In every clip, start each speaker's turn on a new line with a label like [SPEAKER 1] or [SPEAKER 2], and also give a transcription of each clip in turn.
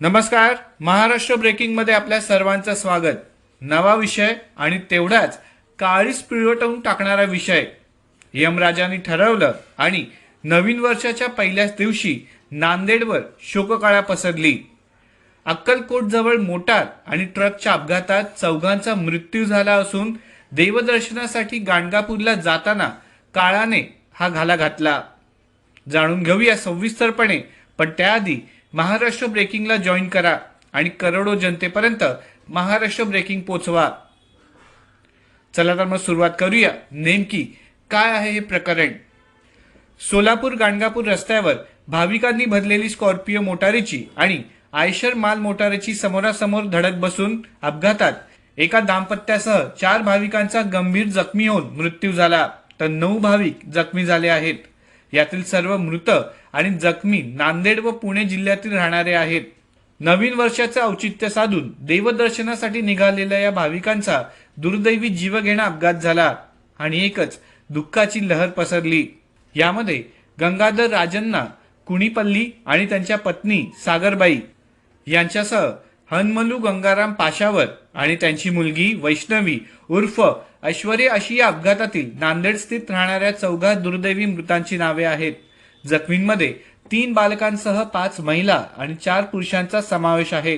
[SPEAKER 1] नमस्कार महाराष्ट्र ब्रेकिंगमध्ये आपल्या सर्वांचं स्वागत. नवा विषय आणि तेवढाच काळीच पिळवटवून टाकणारा विषय. यमराजांनी ठरवलं आणि नवीन वर्षाच्या पहिल्याच दिवशी नांदेडवर शोककळा पसरली. अक्कलकोटजवळ मोटार आणि ट्रकच्या अपघातात चौघांचा मृत्यू झाला असून देवदर्शनासाठी गाणगापूरला जाताना काळाने हा घाला घातला. जाणून घेऊया सविस्तरपणे पण त्याआधी महाराष्ट्र ब्रेकिंगला जॉईन करा आणि करोडो जनतेपर्यंत महाराष्ट्र ब्रेकिंग पोचवा. चला तर मग सुरुवात करूया. नेमकी काय आहे हे प्रकरण? सोलापूर गाणगापूर रस्त्यावर भाविकांनी भरलेली स्कॉर्पिओ मोटारीची आणि आयशर माल मोटारीची समोरासमोर धडक बसून अपघातात एका दाम्पत्यासह चार भाविकांचा गंभीर जखमी होऊन मृत्यू झाला. तर नऊ भाविक जखमी झाले आहेत. यातील सर्व मृत आणि जखमी नांदेड व पुणे जिल्ह्यातील राहणारे आहेत. नवीन वर्षाचं औचित्य साधून देवदर्शनासाठी निघालेल्या या भाविकांचा दुर्दैवी जीवघेणा अपघात झाला आणि एकच दुःखाची लहर पसरली. यामध्ये गंगाधर राजन्ना कुणीपल्ली आणि त्यांच्या पत्नी सागरबाई यांच्यासह हनमलू गंगाराम पाशावर आणि त्यांची मुलगी वैष्णवी उर्फ ऐश्वर्य अशी या अपघातातील नांदेड स्थित राहणाऱ्या चौघा दुर्दैवी मृतांची नावे आहेत. जखमींमध्ये तीन बालकांसह पाच महिला आणि चार पुरुषांचा समावेश आहे.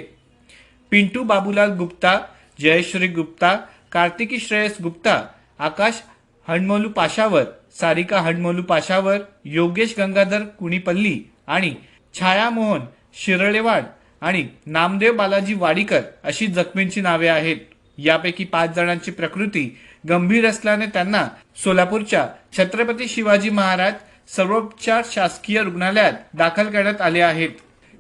[SPEAKER 1] पिंटू बाबूलाल गुप्ता जयश्री गुप्ता कार्तिकी श्रेयस गुप्ता आकाश हणमोलू पाशावर सारिका हणमोलू पाशावर योगेश गंगाधर कुणीपल्ली आणि छाया मोहन शिरळेवाड आणि नामदेव बालाजी वाडीकर अशी जखमींची नावे आहेत. यापैकी पाच जणांची प्रकृती गंभीर असल्याने त्यांना सोलापूरच्या छत्रपती शिवाजी महाराज सर्वोपचार शासकीय रुग्णालयात दाखल करण्यात आले आहेत.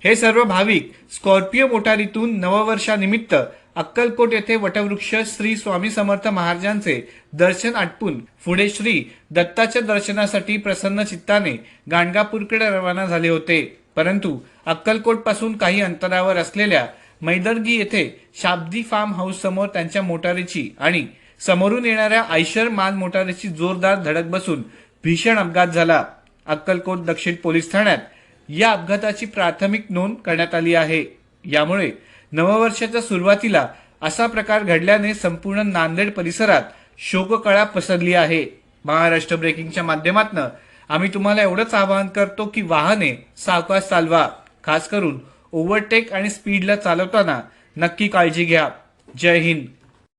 [SPEAKER 1] हे सर्व भाविक स्कॉर्पिओ मोटारीतून नववर्षानिमित्त अक्कलकोट येथे वटवृक्ष श्री स्वामी समर्थ महाराजांचे दर्शन आटपून पुढे श्री दत्ताच्या दर्शनासाठी प्रसन्न चित्ताने गाणगापूरकडे रवाना झाले होते. परंतु अक्कलकोटपासून काही अंतरावर असलेल्या मैदर्गी येथे शाब्दी फार्म हाऊस समोर त्यांच्या मोटारीची आणि समोरून येणाऱ्या आयशर माल मोटारीची जोरदार धडक बसून भीषण अपघात झाला. अक्कलकोट दक्षिण पोलीस ठाण्यात या अपघाताची प्राथमिक नोंद करण्यात आली आहे. यामुळे नववर्षाच्या सुरुवातीला असा प्रकार घडल्याने संपूर्ण नांदेड परिसरात शोककळा पसरली आहे. महाराष्ट्र ब्रेकिंगच्या माध्यमातून आम्ही तुम्हाला एवढंच आवाहन करतो की वाहने सावकाश चालवा. खास करून ओव्हरटेक आणि स्पीडला चालवताना नक्की काळजी घ्या. जय हिंद.